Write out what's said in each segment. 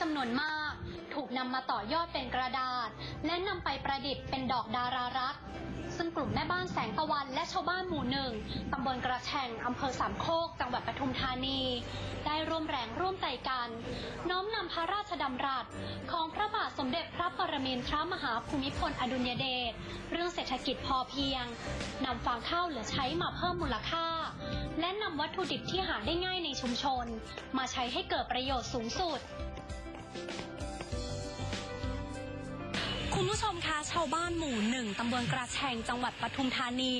จำนวนมาก ถูกนำมาต่อยอดเป็นกระดาษ และนำไปประดิษฐ์เป็นดอกดารารัก ซึ่งกลุ่มแม่บ้านแสงตะวันและชาวบ้านหมู่หนึ่งตำบลกระแชงอำเภอสามโคก จังหวัดปทุมธานี ได้ร่วมแรงร่วมใจกัน น้อมนำพระราชดำรัส ของพระบาทสมเด็จพระปรมินทรมหาภูมิพลอดุลยเดชเรื่องเศรษฐกิจพอเพียงนำฟางข้าวเหลือใช้มาเพิ่มมูลค่า และนำวัตถุดิบที่หาได้ง่ายในชุมชน มาใช้ให้เกิดประโยชน์สูงสุด คุณผู้ชมคะชาวบ้านหมู่หนึ่งตำบลกระแชงจังหวัดปทุมธานี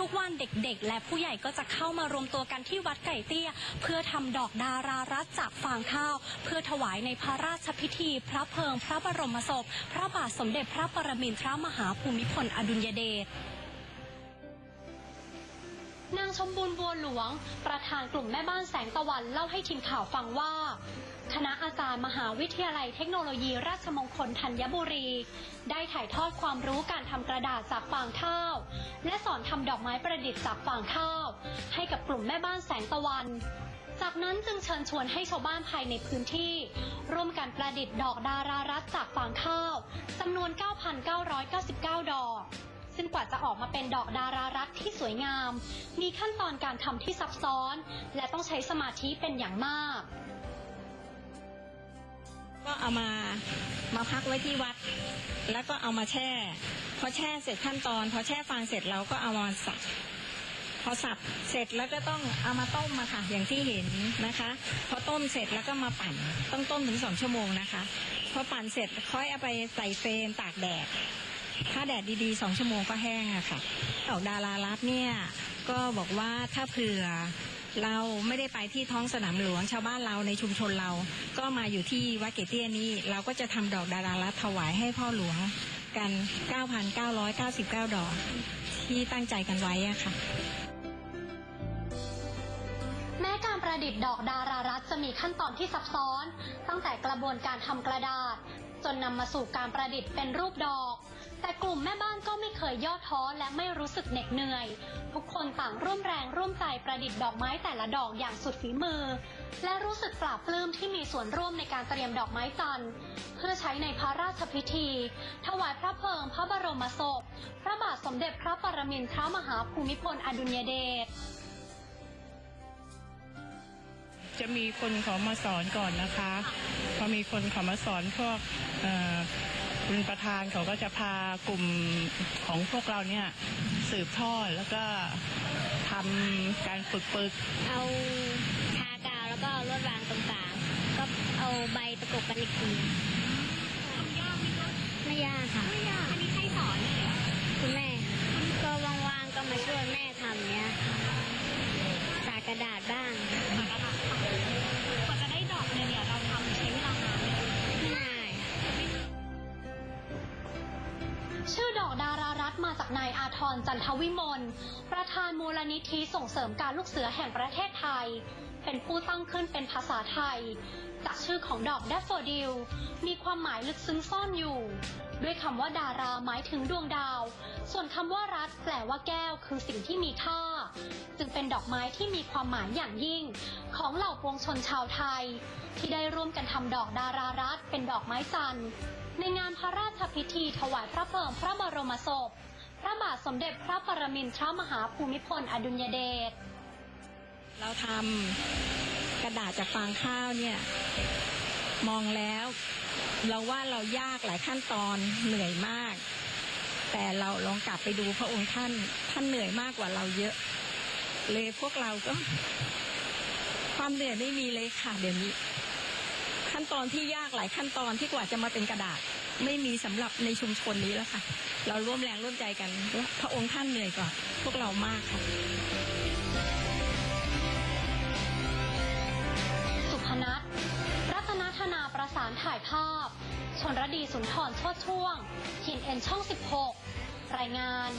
ทุกๆวันเด็กๆ และผู้ใหญ่ก็จะเข้ามารวมตัวกันที่วัดไก่เตี้ย เพื่อทำดอกดารารัตจากฟางข้าว เพื่อถวายในพระราชพิธี พระเพลิงพระบรมศพ พระบาทสมเด็จพระปรมินทรมหาภูมิพลอดุลยเดช นางชมบูรณ์บัวหลวง ประธานกลุ่มแม่บ้านแสงตะวันเล่าให้ทีมข่าวฟังว่า คณะอาจารย์มหาวิทยาลัยเทคโนโลยีราชมงคลธัญบุรี ได้ถ่ายทอดความรู้การทำกระดาษจากฟางข้าว และสอนทำดอกไม้ประดิษฐ์จากฟางข้าว ให้กับกลุ่มแม่บ้านแสงตะวันจากนั้นจึงเชิญชวนให้ชาวบ้านภายในพื้นที่ ร่วมกันประดิษฐ์ดอกดารารัตจากฟางข้าวจำนวน 9,999 ดอก ซึ่งกว่าจะออกมาเป็นดอกดารารัตที่สวยงาม มีขั้นตอนการทำที่ซับซ้อน และต้องใช้สมาธิเป็นอย่างมาก ก็เอามามาพักไว้ที่วัด แล้วก็เอามาแช่ พอแช่เสร็จขั้นตอน พอแช่ฟางเสร็จเราก็เอามาสับพอสับเสร็จแล้วก็ต้องเอามาต้มมาค่ะ อย่างที่เห็นนะคะ พอต้มเสร็จแล้วก็มาปั่น ต้องต้มถึงสองชั่วโมงนะคะ พอปั่นเสร็จค่อยเอาไปใส่เฟรมตากแดด ถ้าแดดดีๆสองชั่วโมงก็แห้งอะค่ะดอกดารารัตเนี่ยก็บอกว่าถ้าเผื่อเราไม่ได้ไปที่ท้องสนามหลวงชาวบ้านเราในชุมชนเรา ก็มาอยู่ที่วัดเกตเตี้ยนี้เราก็จะทำดอกดารารัตถวายให้พ่อหลวงกัน 9,999 ดอก ที่ตั้งใจกันไว้อะค่ะ แม้การประดิษฐ์ดอกดารารัตจะมีขั้นตอนที่ซับซ้อน ตั้งแต่กระบวนการทำกระดาษ จนนำมาสู่การประดิษฐ์เป็นรูปดอก แต่กลุ่มแม่บ้านก็ไม่เคยย่อท้อและไม่รู้สึกเหน็ดเหนื่อย ทุกคนต่างร่วมแรงร่วมใจประดิษฐ์ดอกไม้แต่ละดอกอย่างสุดฝีมือ และรู้สึกปลาบปลื้มที่มีส่วนร่วมในการเตรียมดอกไม้จันทร์เพื่อใช้ในพระราชพิธี ถวายพระเพลิงพระบรมศพ พระบาทสมเด็จพระปรมินทรมหาภูมิพลอดุลยเดชจะมีคนเขามาสอนก่อนนะคะ พอมีคนเขามาสอนพวกเอ่อ คุณประธานเขาก็จะพากลุ่มของพวกเราเนี่ยสืบทอดแล้วก็ทำการฝึกฝึกเอาทากาวแล้วก็เอาลวดวางตรงกลางก็เอาใบประกบกันอีกทีทำยากไหมคะไม่ยากค่ะไม่ยากอันนี้ใครสอนเลยคุณแม่ก็ว่างๆก็มาช่วยแม่ทำเนี้ย ชื่อดอกดารารัตมาจากนายอาทรจันทวิมล ประธานมูลนิธิส่งเสริมการลูกเสือแห่งประเทศไทย เป็นผู้ตั้งขึ้นเป็นภาษาไทย จากชื่อของดอกแดฟโฟดิลมีความหมายลึกซึ้งซ่อนอยู่ ด้วยคำว่าดาราหมายถึงดวงดาว ส่วนคำว่ารัตแปลว่าแก้วคือสิ่งที่มีค่า จึงเป็นดอกไม้ที่มีความหมายอย่างยิ่ง ของเหล่าปวงชนชาวไทย ที่ได้ร่วมกันทำดอกดารารัตเป็นดอกไม้จันทร์ ในงานพระราชพิธีถวายพระเพลิงพระบรมศพ พระบาทสมเด็จพระปรมินทรมหาภูมิพลอดุลยเดช เราทำกระดาษจากฟางข้าวเนี่ย มองแล้ว เราว่าเรายากหลายขั้นตอนเหนื่อยมาก แต่เราลองกลับไปดูพระองค์ท่านท่านเหนื่อยมากกว่าเราเยอะ เลยพวกเราก็ ความเหนื่อยไม่มีเลยค่ะเดี๋ยวนี้ ขั้นตอนที่ยากหลายขั้นตอนที่กว่าจะมาเป็นกระดาษ ไม่มีสำหรับในชุมชนนี้แล้วค่ะ เราร่วมแรงร่วมใจกันพระองค์ท่านเหนื่อยกว่าพวกเรามากค่ะสุพนัทรัตนธนาประสานถ่ายภาพ ชนรดีสุนทรโชดช่วงทีนเอ็นช่อง 16 รายงาน